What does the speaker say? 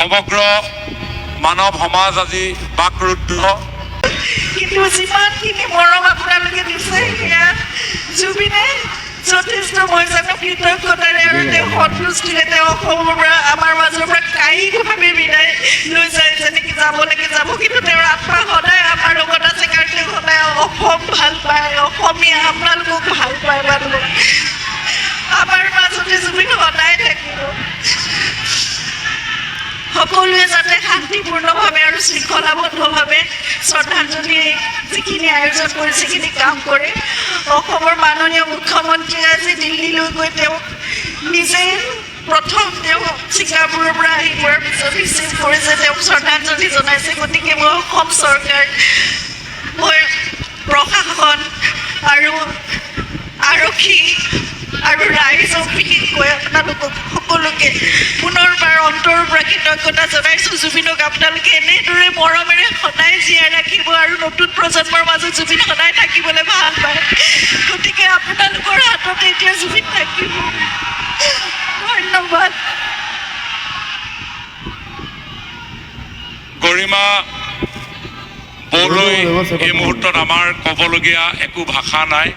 সমগ্ৰ মানৱ সমাজ আজি বাকৰুদ্ধ কিন্তু যিমানখিনি মৰম আপোনালোকে দিছে সেয়া জুবিনে যথেষ্ট মই জানো কৃতজ্ঞতাৰে আৰু তেওঁ সন্তুষ্টিৰে তেওঁ অসমৰ পৰা আমাৰ মাজৰ পৰা কায়িকভাৱে বিদায় লৈ যায় যেনেকৈ যাব লাগে যাব। কিন্তু তেওঁৰ আত্মা সদায় আমাৰ লগত আছে কাৰণ তেওঁ সদায় অসম ভাল পায় অসমীয়া আপোনালোকক সকলোৱে যাতে শান্তিপূৰ্ণভাৱে আৰু শৃংখলাবদ্ধভাৱে শ্ৰদ্ধাঞ্জলি যিখিনি আয়োজন কৰি, যিখিনি কাম কৰে। অসমৰ মাননীয় মুখ্যমন্ত্ৰীয়ে আজি দিল্লীলৈ গৈ তেওঁক নিজে প্ৰথম তেওঁ ছিংগাপুৰৰ পৰা আহি পোৱাৰ পিছত ৰিচিভ কৰিছে, তেওঁক শ্ৰদ্ধাঞ্জলি জনাইছে। গতিকে মই অসম চৰকাৰ মই প্ৰশাসন আৰু আৰক্ষী আৰু ৰাইজক বিশেষকৈ আপোনালোকক সকলোকে অন্তৰৰ পৰা কৃতজ্ঞতা জনাইছোঁ জুবিনক আপোনালোকে এনেদৰে মৰমেৰে সদায় জীয়াই ৰাখিব আৰু নতুন প্ৰজন্মৰ মাজত জুবিন সদায় থাকিবলৈ ভাল পায়। গতিকে আপোনালোকৰ হাততে এতিয়া জুবিন থাকিব। ধন্যবাদ। গৰিমা বড়োলৈ এই মুহূৰ্তত আমাৰ ক'বলগীয়া একো ভাষা নাই।